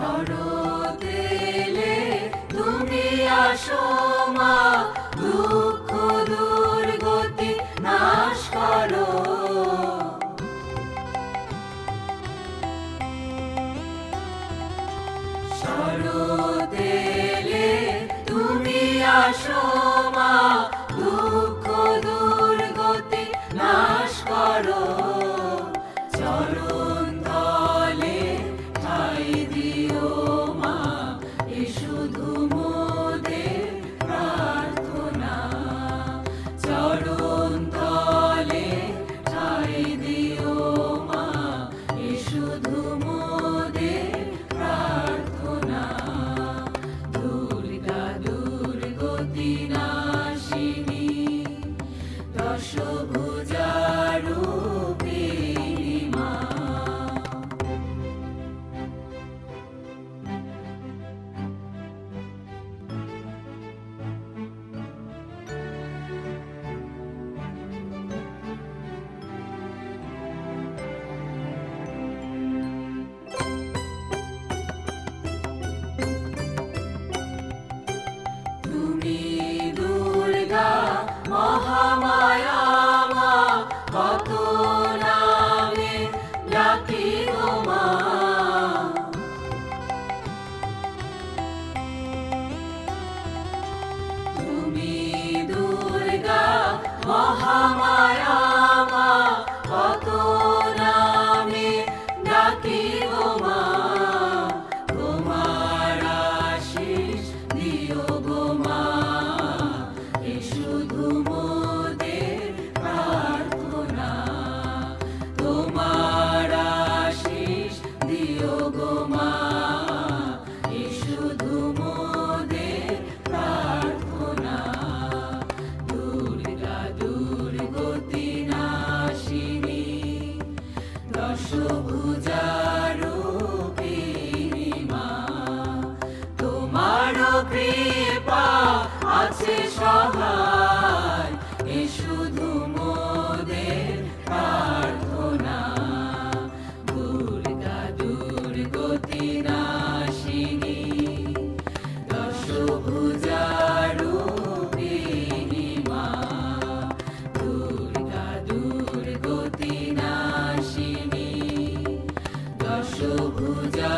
শরৎ এলে তুমি আসো মা দুঃখ দুর্গতি নাশ করো। শরৎ এলে তুমি আসো মা যে সহায়, এ শুধু মোদের প্রার্থনা। দুর্গা দুর্গতি নাশিনী দশভুজা রূপিণী মা দুর্গা দুর্গতি নাশিনী দশভুজা